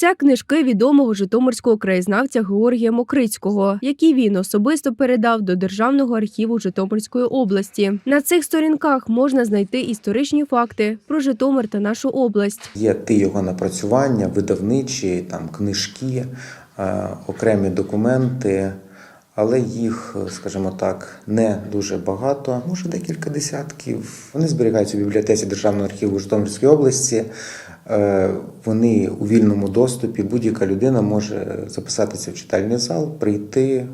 Це книжки відомого житомирського краєзнавця Георгія Мокрицького, які він особисто передав до Державного архіву Житомирської області. На цих сторінках можна знайти історичні факти про Житомир та нашу область. Є ті його напрацювання, видавничі, там книжки, е, окремі документи, але їх, скажімо так, не дуже багато, може декілька десятків. Вони зберігаються у бібліотеці Державного архіву Житомирської області. Е, Вони у вільному доступі. Будь-яка людина може записатися в читальний зал, прийти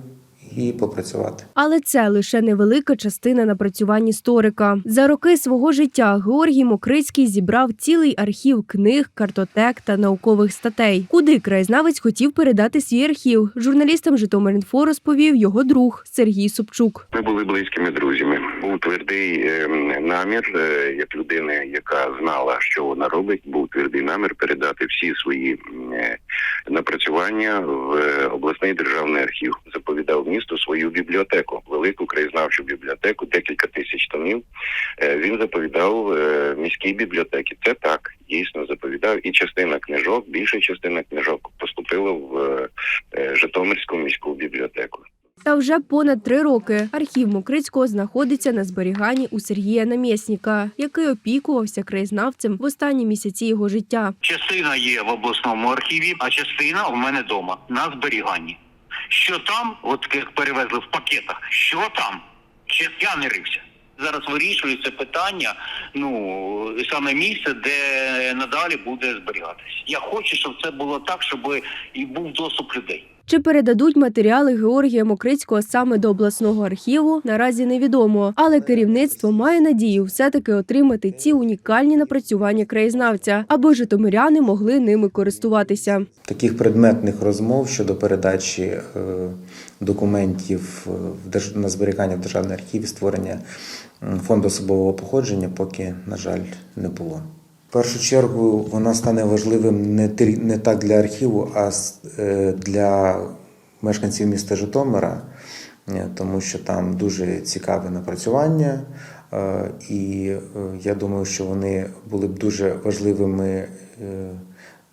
і попрацювати. Але це лише невелика частина напрацювань історика. За роки свого життя Георгій Мокрицький зібрав цілий архів книг, картотек та наукових статей. Куди краєзнавець хотів передати свій архів? Журналістам Житомир.Інфо розповів його друг Сергій Собчук. Ми були близькими друзями. Був твердий ем, намір, е, як людини, яка знала, що вона робить, був твердий намір передати всі свої е, напрацювання в е, обласний державний архів. Заповідав місту свою бібліотеку, велику краєзнавчу бібліотеку, декілька тисяч томів. Е, Він заповідав е, міській бібліотеки. Це так дійсно заповідав. І частина книжок, більша частина книжок поступила в Житомирську міську бібліотеку. Та вже понад три роки архів Мокрицького знаходиться на зберіганні у Сергія Намєсніка, який опікувався краєзнавцем в останні місяці його життя. Частина є в обласному архіві, а частина у мене вдома на зберіганні. Що там, от як перевезли в пакетах, що там? Ще я не рився. Зараз вирішується питання, ну саме місце, де надалі буде зберігатись. Я хочу, щоб це було так, щоб і був доступ людей. Чи передадуть матеріали Георгія Мокрицького саме до обласного архіву, наразі невідомо. Але керівництво має надію все-таки отримати ці унікальні напрацювання краєзнавця, аби житомиряни могли ними користуватися. Таких предметних розмов щодо передачі е, документів е, на зберігання в державний архів і створення фонду особового походження поки, на жаль, не було. Першу чергу вона стане важливим не, не так для архіву, а е, для мешканців міста Житомира, е, тому що там дуже цікаве напрацювання. Е, І я думаю, що вони були б дуже важливими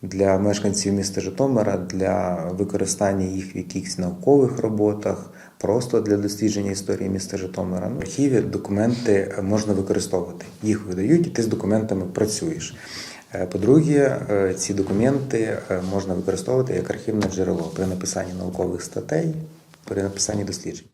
для мешканців міста Житомира для використання їх в якихось наукових роботах, просто для дослідження історії міста Житомира. Ну, В архіві документи можна використовувати. Їх видають, і ти з документами працюєш. Е, По-друге, е, ці документи е, можна використовувати як архівне джерело при написанні наукових статей, при написанні досліджень.